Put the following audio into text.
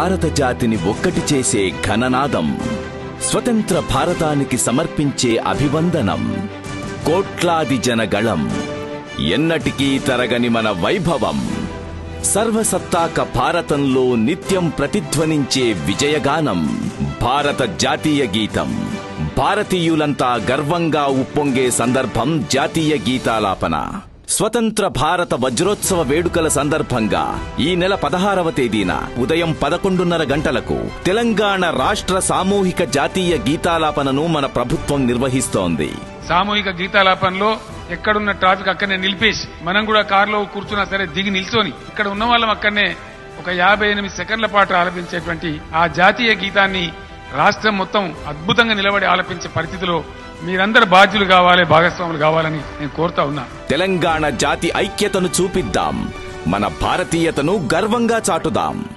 భారత జాతిని ఒక్కటి చేసే ఘననాదం స్వతంత్ర భారతానికి సమర్పించే అభివందనం కోట్లాది జనగళం ఎన్నటికీ తరగని మన వైభవం. సర్వసత్తాక భారతంలో నిత్యం ప్రతిధ్వనించే విజయగానం భారత జాతీయ గీతం. భారతీయులంతా గర్వంగా ఉప్పొంగే సందర్భం జాతీయ గీతాలాపన. స్వతంత్ర భారత వజ్రోత్సవ వేడుకల సందర్భంగా ఈ నెల పదహారవ తేదీన ఉదయం పదకొండున్నర గంటలకు తెలంగాణ రాష్ట్ర సామూహిక జాతీయ గీతాలాపనను మన ప్రభుత్వం నిర్వహిస్తోంది. సామూహిక గీతాలాపనలో ఎక్కడున్న ట్రాఫిక్ అక్కడనే నిలిపేసి మనం కూడా కారులో కూర్చున్నా సరే దిగి నిల్చొని ఇక్కడ ఉన్న వాళ్ళం అక్కడనే ఒక యాభై ఎనిమిది సెకండ్ల పాటు ఆలపించేటువంటి ఆ జాతీయ గీతాన్ని రాష్ట్రం మొత్తం అద్భుతంగా నిలబడి ఆలపించే పరిస్థితిలో మీరందరు బాధ్యులు కావాలి భాగస్వాములు కావాలని నేను కోరుతా ఉన్నా. తెలంగాణ జాతి ఐక్యతను చూపిద్దాం. మన భారతీయతను గర్వంగా చాటుదాం.